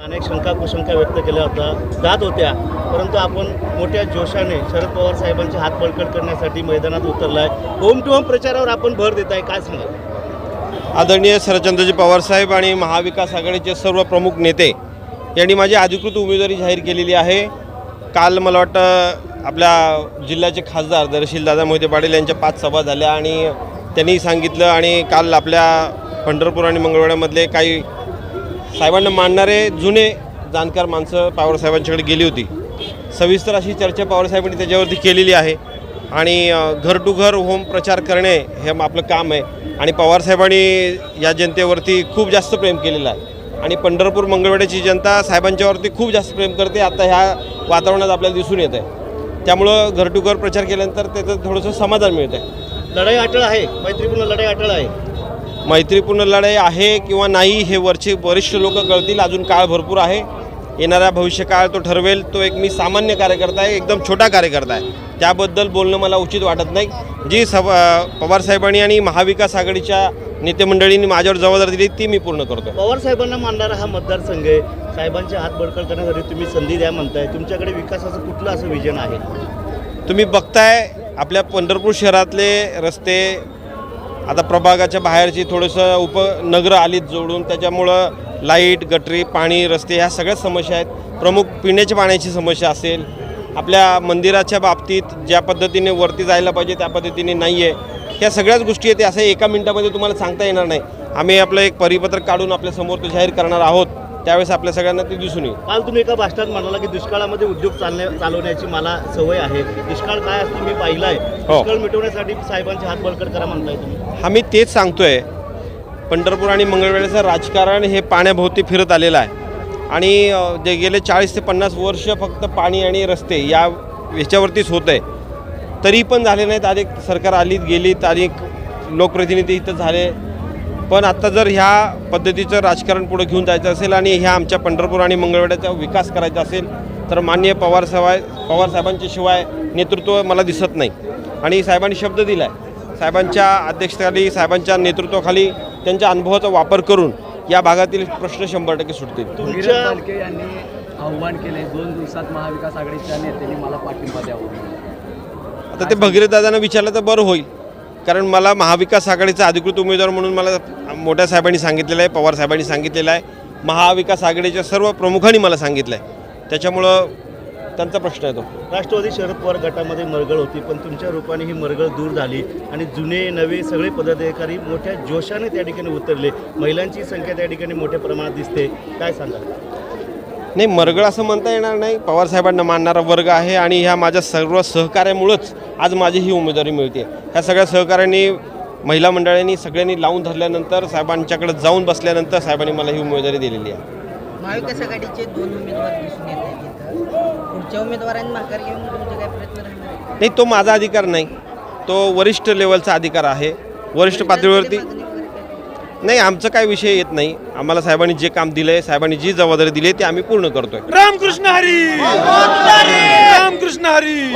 अनेक शंका कुशंका व्यक्त केल्या होत्या. जात होत्या. परंतु आपण मोठ्या जोशाने शरद पवार साहेबांचे हात बळकट करण्यासाठी मैदानात उतरला आहे होम टू होम प्रचारावर आपण भर देत आहे काय सांगाल? आदरणीय शरदचंद्रजी पवारसाहेब आणि महाविकास आघाडीचे सर्व प्रमुख नेते यांनी माझी अधिकृत उमेदवारी जाहीर केलेली आहे. काल मला वाटतं आपल्या जिल्ह्याचे खासदार दर्शीलदादा मोहिते पाटील यांच्या पाच सभा झाल्या आणि त्यांनी सांगितलं आणि काल आपल्या पंढरपूर आणि मंगळवाड्यामधले काही साहेबांना मानणारे जुने जाणकार माणसं पवारसाहेबांच्याकडे गेली होती. सविस्तर अशी चर्चा पवारसाहेबांनी त्याच्यावरती केलेली आहे. आणि घर टू घर होम प्रचार करणे हे आपलं काम आहे. आणि पवारसाहेबांनी या जनतेवरती खूप जास्त प्रेम केलेलं आहे. आणि पंढरपूर मंगळवेढ्याची जनता साहेबांच्यावरती खूप जास्त प्रेम करते. आता ह्या वातावरणात आपल्याला दिसून येत आहे त्यामुळं घर टू घर प्रचार केल्यानंतर त्याचं थोडंसं समाधान मिळतं आहे लढाई अटळ आहे. मैत्रीपूर्ण लढाई अटळ आहे. मैत्रीपूर्ण लढाई आहे किंवा नाही हे वरचे वरिष्ठ लोक कळतील. अजून काळ भरपूर आहे. येणारा भविष्यकाळ तो ठरवेल. तो एक मी सामान्य कार्यकर्ता आहे एकदम छोटा कार्यकर्ता आहे. त्याबद्दल बोलणं मला उचित वाटत नाही. जी सभा पवारसाहेबांनी आणि महाविकास आघाडीच्या नेतेमंडळींनी माझ्यावर जबाबदारी दिली ती मी पूर्ण करतो पवार साहेबांना मानणारा हा मतदारसंघ आहे. साहेबांचे हात बळकट करण्यासाठी तुम्ही संधी द्या म्हणताय. तुमच्याकडे विकासाचं कुठलं असं विजन आहे? तुम्ही बघताय आपल्या पंढरपूर शहरातले रस्ते आता प्रभागाच्या बाहेरची थोडंसं उपनगरं आलीत जोडून त्याच्यामुळं लाइट गटरी पाणी रस्ते ह्या सगळ्याच समस्या आहेत. प्रमुख पिण्याच्या पाण्याची समस्या असेल आपल्या मंदिराच्या बाबतीत ज्या पद्धतीने वरती जायला पाहिजे त्या पद्धतीने नाही आहे ह्या सगळ्याच गोष्टी आहेत असं एका मिनटामध्ये तुम्हाला सांगता येणार नाही. आम्ही आपलं एक परिपत्रक काढून आपल्यासमोर ते जाहीर करणार आहोत. त्यावेळेस आपल्या सगळ्यांना ते दिसून येईल. काल तुम्ही एका भाषणात म्हणाला की दुष्काळामध्ये उद्योग चालण्या चालवण्याची मला सवय आहे. दुष्काळ काय असतो मी पाहिलाय. दुष्काळ मिटवण्यासाठी साहेबांचे हात बळकट करा म्हणताय तुम्ही. आम्ही तेच सांगतोय. पंढरपूर आणि मंगळवेढ्याचं राजकारण हे पाण्याभोवती फिरत आलेलं आहे. आणि जे गेले चाळीस ते पन्नास वर्ष फक्त पाणी आणि रस्ते या ह्याच्यावरतीच होत आहे तरी पण झाले नाहीत. अनेक सरकार आलीत गेलीत. अनेक लोकप्रतिनिधी इथं झाले. पण आता जर ह्या पद्धतीचं राजकारण पुढे घेऊन जायचं असेल आणि ह्या आमच्या पंढरपूर आणि मंगळवेढ्याचा विकास करायचा असेल तर माननीय पवार साहेब पवार साहेबांच्या शिवाय नेतृत्व मला दिसत नाही. आणि साहेबांनी शब्द दिला आहे साहेबांच्या अध्यक्षतेखाली साहेबांच्या नेतृत्वाखाली त्यांच्या अनुभवाचा वापर करून या भागातील प्रश्न शंभर टक्के सुटतील. यांनी आव्हान केले दोन दिवसात महाविकास आघाडीच्या नेत्यांनी मला पाठिंबा द्यावा. आता ते भगीरथदादांना विचारलं तर बरं होईल. कारण मला महाविकास आघाडीचा अधिकृत उमेदवार म्हणून मला मोठ्या साहेबांनी सांगितलेलं आहे पवार साहेबांनी सांगितलेलं आहे. महाविकास आघाडीच्या सर्व प्रमुखांनी मला सांगितलं आहे त्याच्यामुळं त्यांचा प्रश्न येतो राष्ट्रवादी शरद पवार गटामध्ये मरगळ होती पण तुमच्या रूपाने ही मरगळ दूर झाली आणि जुने नवे सगळे पदाधिकारी मोठ्या जोशाने त्या ठिकाणी उतरले. महिलांची संख्या त्या ठिकाणी मोठ्या प्रमाणात दिसते. काय सांगा नाही मरगळ असं म्हणता येणार नाही. पवारसाहेबांना मानणारा वर्ग आहे आणि ह्या माझ्या सर्व सहकार्यामुळंच आज माझी ही उमेदवारी मिळते. ह्या सगळ्या सहकार्यांनी महिला मंडळांनी सगळ्यांनी लावून धरल्यानंतर साहेबांच्याकडे जाऊन बसल्यानंतर साहेबांनी मला ही उमेदवारी दिलेली आहे. महाविकास आघाडीचे दोन उमेदवार दिसून येत आहेत इथं. पुढच्या उमेदवारांनी माघार घेऊन तुमचे काय प्रयत्न राहणार आहेत? नाही तो माझा अधिकार नाही. तो वरिष्ठ लेवलचा अधिकार आहे. वरिष्ठ पातळीवरती? नाही आमचं काय विषय येत नाही. आम्हाला साहेबांनी जे काम दिलं आहे साहेबांनी जी जबाबदारी दिली आहे ती आम्ही पूर्ण करतोय. रामकृष्ण हरी! रामकृष्ण हरी!